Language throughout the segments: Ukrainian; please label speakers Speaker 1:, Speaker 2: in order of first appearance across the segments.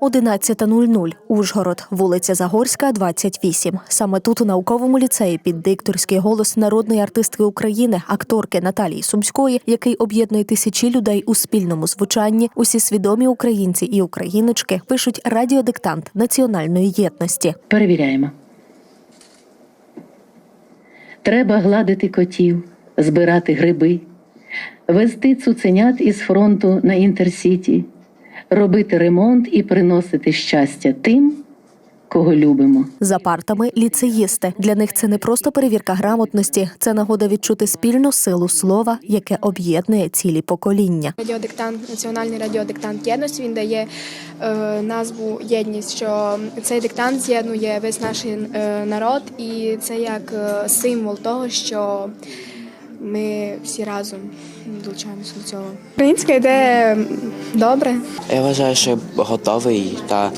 Speaker 1: 11.00. Ужгород, вулиця Загорська, 28. Саме тут у науковому ліцеї під дикторський голос народної артистки України, акторки Наталії Сумської, який об'єднує тисячі людей у спільному звучанні. Усі свідомі українці і україночки пишуть радіодиктант національної єдності.
Speaker 2: Перевіряємо. Треба гладити котів, збирати гриби, везти цуценят із фронту на інтерсіті, робити ремонт і приносити щастя тим, кого любимо.
Speaker 1: За партами ліцеїсти. Для них це не просто перевірка грамотності, це нагода відчути спільну силу слова, яке об'єднує цілі покоління.
Speaker 3: Радіодиктант, національний радіодиктант єдності. Він дає е, назву єдність, що цей диктант з'єднує весь наш е, народ, і це як е, символ того, що ми всі разом долучаємося до цього. Українська йде добре.
Speaker 4: Я вважаю, що готовий та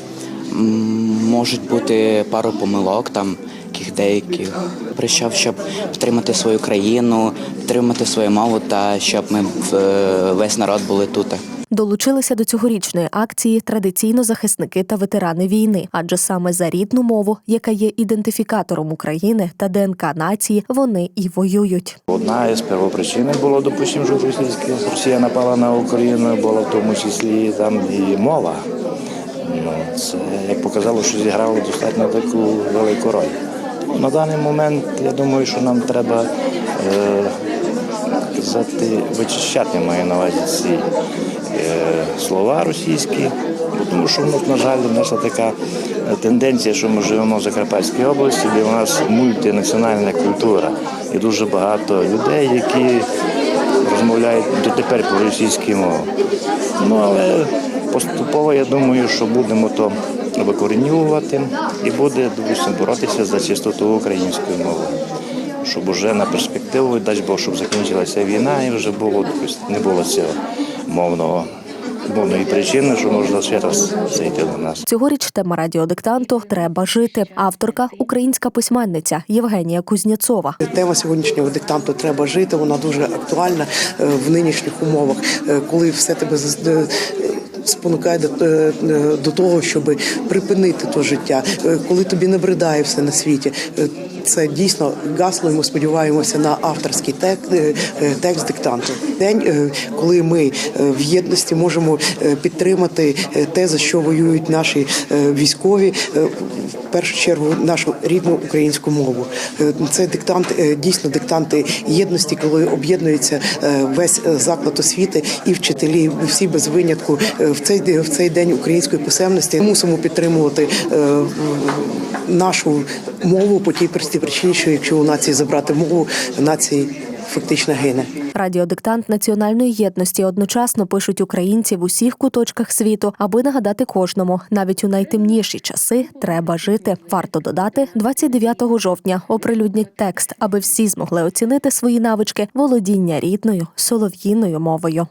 Speaker 4: можуть бути пару помилок там. яких Деяких прийшов, щоб підтримати свою країну, підтримати свою мову та щоб ми в- весь народ були тут.
Speaker 1: Долучилися до цьогорічної акції традиційно захисники та ветерани війни, адже саме за рідну мову, яка є ідентифікатором України та ДНК нації, вони і воюють.
Speaker 5: Одна із первопричин було, допустимо, що російська Росія напала на Україну, була в тому числі там і мова. Ну, це показало, що зіграло достатньо таку велику роль. На даний момент я думаю, що нам треба е, казати, вичищати маю на увазі ці е, слова російські, тому що нас, на жаль, нас така тенденція, що ми живемо в Закарпатській області, де у нас мультинаціональна культура. І дуже багато людей, які розмовляють дотепер по російській мові. Ну але поступово я думаю, що будемо то викорінювати і буде допустим, боротися за чистоту української мови. Щоб уже на перспективу, дай Бог, щоб закінчилася війна і вже було допустим, не було цього мовного мовної причини, що можна ще раз зайти до нас.
Speaker 1: Цьогоріч тема радіодиктанту Треба жити. Авторка українська письменниця Євгенія Кузнєцова.
Speaker 6: Тема сьогоднішнього диктанту треба жити. Вона дуже актуальна е, в нинішніх умовах, е, коли все тебе е, спонукає до, е, е, того, щоб припинити то життя, Е, коли тобі не бридає все на світі. Е, Це дійсно гасло, і ми сподіваємося на авторський текст, текст диктанту. День, е, коли ми е, в єдності можемо е, підтримати е, те, за що воюють наші е, військові, е, в першу чергу нашу рідну українську мову. Е, Це диктант, е, дійсно диктанти єдності, коли об'єднується е, весь е, заклад освіти і вчителі, всі без винятку е, в цей в цей день української писемності. Мусимо підтримувати е, нашу мову по тій простій причині, що якщо у нації забрати мову, нації фактично гине.
Speaker 1: Радіодиктант національної єдності одночасно пишуть українці в усіх куточках світу, аби нагадати кожному, навіть у найтемніші часи треба жити. Варто додати 29 жовтня. Оприлюднять текст, аби всі змогли оцінити свої навички володіння рідною солов'їною мовою.